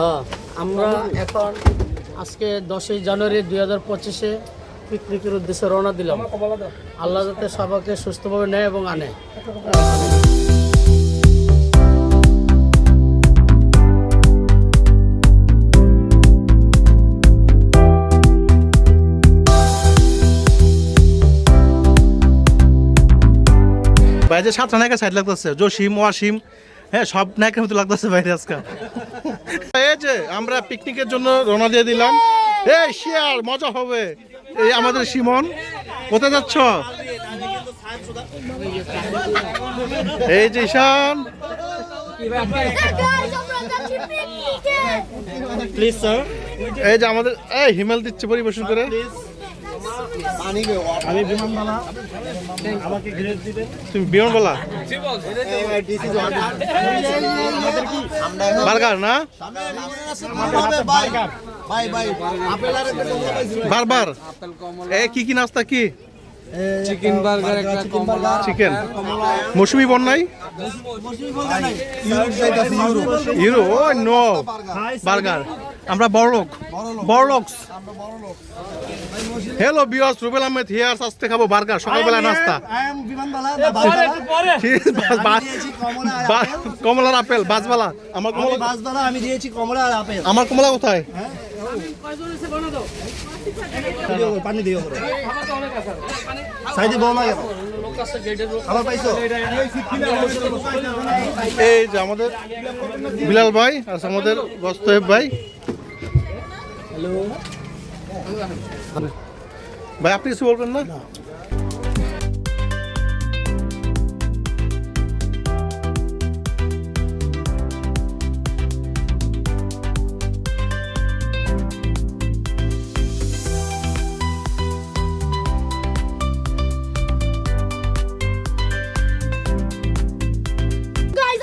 হ্যাঁ, আমরা এখন আজকে দশই জানুয়ারি দুই হাজার পঁচিশে পিকনিকের উদ্দেশ্যে রওনা দিলাম। আল্লাহ যাতে সবাইকে সুস্থভাবে নেয় এবং আনে। বাইরে সাতটা নায়িকা সাইড লাগতেছে জসিম ওয়াসিম হ্যাঁ সব নায়কের মতো লাগতেছে বাইরে আজকে। এই যে আমরা পিকনিকের জন্য রওনা দিয়ে দিলাম। এই শেয়ার মজা হবে। এই আমাদের সিমন কোথায় যাচ্ছ? এই যে ঈশান। প্লিজ স্যার এই যে আমাদের এই হিমেল দিচ্ছে পরিবেশন করে। আমি বিমানবালা আমাকে গ্রেড দিবেন। তুমি বিমান বার্গার না? বারবার? এ কি কি নাস্তা কি? চিকেন বার্গার একটা কমলা চিকেন মৌসুমি বন্যাই ইউরো ও নো বার্গার আমরা বড়লোক। বড়লোকস হ্যালো বিয়স রুবেল আহমেদ হিয়ার আজকে খাব বার্গার সকালবেলা নাস্তা। কমলার আপেল বাজবালা আমার কমলা আমি দিয়েছি কমলা আর আপেল। আমার কমলা কোথায়? পানি দিও সাইডে বল না এই যে আমাদের বিলাল ভাই আর আমাদের গস্তহেব ভাই। হ্যালো। ভাই আপনি কিছু বলবেন না?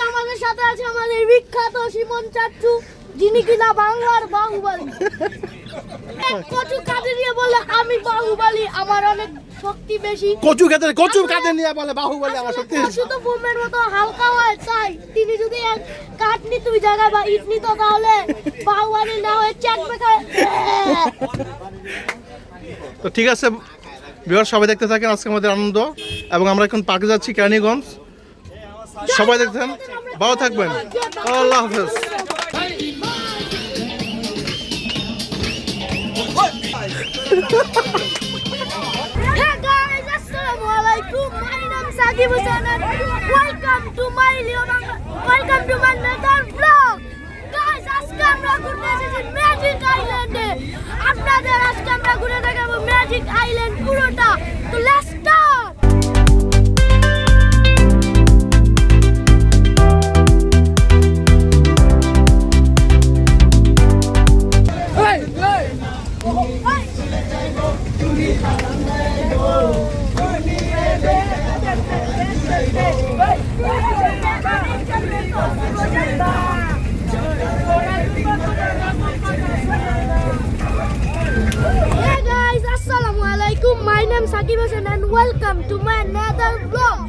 আমাদের সাথে আছে আমাদের বিখ্যাত সিমন চাচ্চু। যিনি কিনা বাংলার বাহুবলী। কচু কাঁধে নিয়ে বলে আমি বাহুবলী। আমার অনেক শক্তি বেশি। কচু খেতে কচু কাঁধে নিয়ে বলে বাহুবলী আমার সত্যি কচু তো বোমের মতো হালকা হয় তাই তিনি যদি কাঠ নিত ওই জায়গায় বা ইট নিত তাহলে বাহুবলী না হয়ে বেকার তো ঠিক আছে বিহার সবাই দেখতে থাকেন আজকে আমাদের আনন্দ। এবং আমরা এখন পার্কে যাচ্ছি কেরানীগঞ্জ। সবাই দেখতেন ভালো থাকবেন। আল্লাহ হাফেজ। Hey guys, Assalamualaikum. My name is Sagib Hussain welcome to my welcome to my another vlog. Guys, আজকে আমরা ঘুরতে এসেছি ম্যাজিক আইল্যান্ডে আপনাদের আজকে আমরা ঘুরে দেখাবো ম্যাজিক আইল্যান্ড পুরোটা তো let's Sakib Hassan and welcome to my another vlog.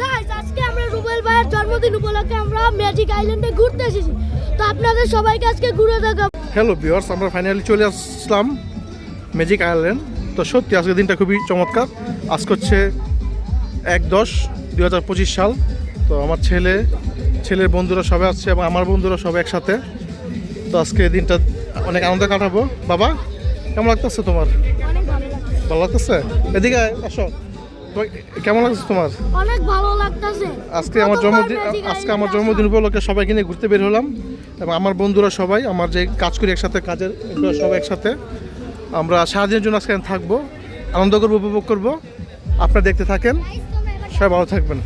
Guys, আজকে আমরা রুবেল ভাইয়ের জন্মদিন উপলক্ষে আমরা ম্যাজিক আইল্যান্ডে ঘুরতে এসেছি। তো আপনাদের সবাইকে আজকে ঘুরে দেখাবো। হ্যালো বিয়ার্স আমরা ফাইনালি চলে আসলাম ম্যাজিক আয়ারল্যান্ড তো সত্যি আজকের দিনটা খুবই চমৎকার। আজকে হচ্ছে এক দশ দুই হাজার পঁচিশ সাল। তো আমার ছেলে ছেলের বন্ধুরা সবাই আসছে এবং আমার বন্ধুরা সবাই একসাথে। তো আজকে দিনটা অনেক আনন্দ কাটাবো। বাবা কেমন লাগতেছে তোমার? ভালো লাগতেছে? এদিকে আসো। কেমন লাগছে তোমার? অনেক ভালো লাগতেছে। আজকে আমার জন্মদিন আজকে আমার জন্মদিন উপলক্ষে সবাইকে নিয়ে ঘুরতে বের হলাম এবং আমার বন্ধুরা সবাই আমার যে কাজ করি একসাথে কাজের সবাই একসাথে। আমরা সারাদিনের জন্য আজকে থাকব। আনন্দ করব উপভোগ করব। আপনারা দেখতে থাকেন। সবাই ভালো থাকবেন।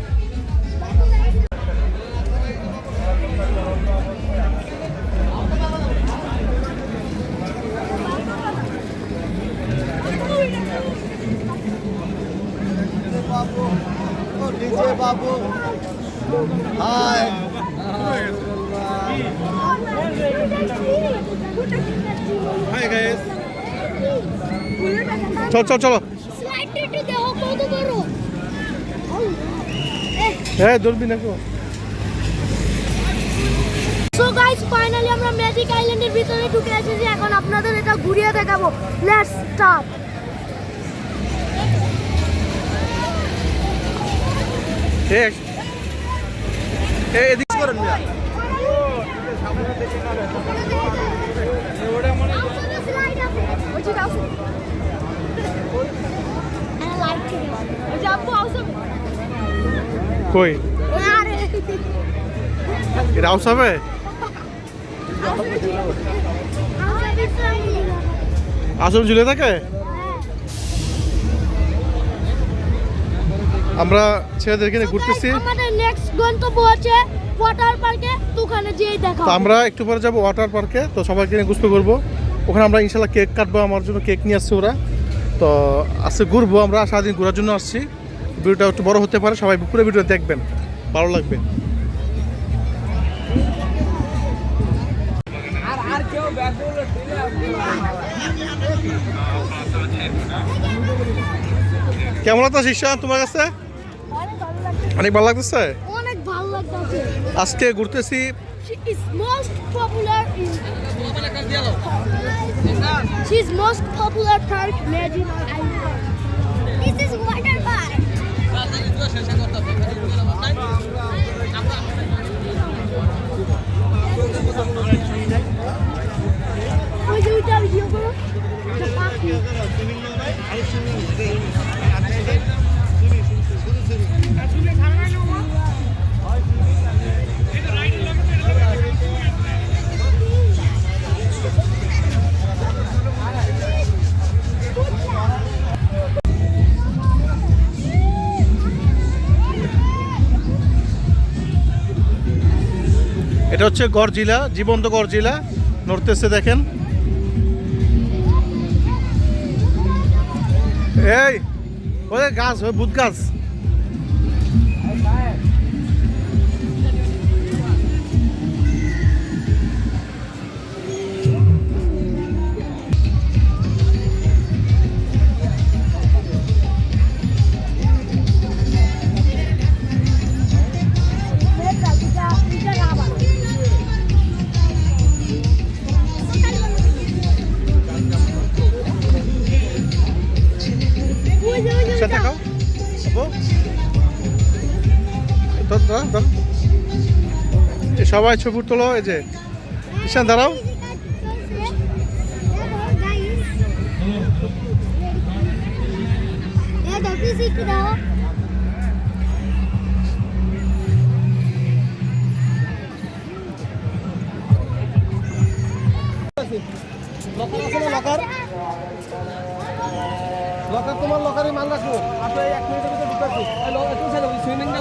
চল চল, চলো। কত হ্যাঁ ধরবি না কেউ সো ফাইনালি আমরা ম্যাজিক আইল্যান্ডের ভিতরে ঢুকে এসেছি। এখন আপনাদের এটা ঘুরিয়ে দেখাবো। লেটস স্টার্ট এ এ এদিক করেন মিয়া কই? এটা হাউস হবে? আসল ঝুলে থাকে? আমরা ছেলেদেরকে নিয়ে ঘুরতেছি। আমাদের নেক্সট গন্তব্য হচ্ছে ওয়াটার পার্কে ওখানে যেয়ে দেখা তো আমরা একটু পরে যাব ওয়াটার পার্কে তো সবাইকে নিয়ে গুস্ত করব ওখানে আমরা ইনশাল্লাহ কেক কাটবো আমার জন্য কেক নিয়ে আসছে ওরা। তো আজকে ঘুরবো আমরা সারাদিন ঘোরার জন্য আসছি। ভিডিওটা একটু বড় হতে পারে সবাই পুরো ভিডিও দেখবেন ভালো লাগবে। কেমন আছে শিষ্যা তোমার কাছে অনেক ভালো লাগছে অনেক ভালো লাগতেছে অনেক ভালো লাগছে আজকে ঘুরতেছি She is most popular in. She's most popular park Magic Island. This is water park. ওই এটা হচ্ছে গড়জিলা জীবন্ত গড়জিলা নড়তেছে দেখেন। এই ওই গাছ ওই বুধ গাছ। সবাই ছবি তোলো এই যে ঈশান দাঁড়াও লকার তোমার লকারে মাল রাখো আপনি এক মিনিটের ভিতরে ঢুকাচ্ছি কোন সাইডে সুইমিংটা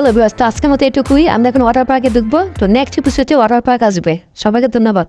হ্যালো বিয়াস তো আজকের মতো এটুকুই। আমরা এখন ওয়াটার পার্কে ঢুকবো। তো নেক্সট এপিসোডে ওয়াটার পার্ক আসবে। সবাইকে ধন্যবাদ।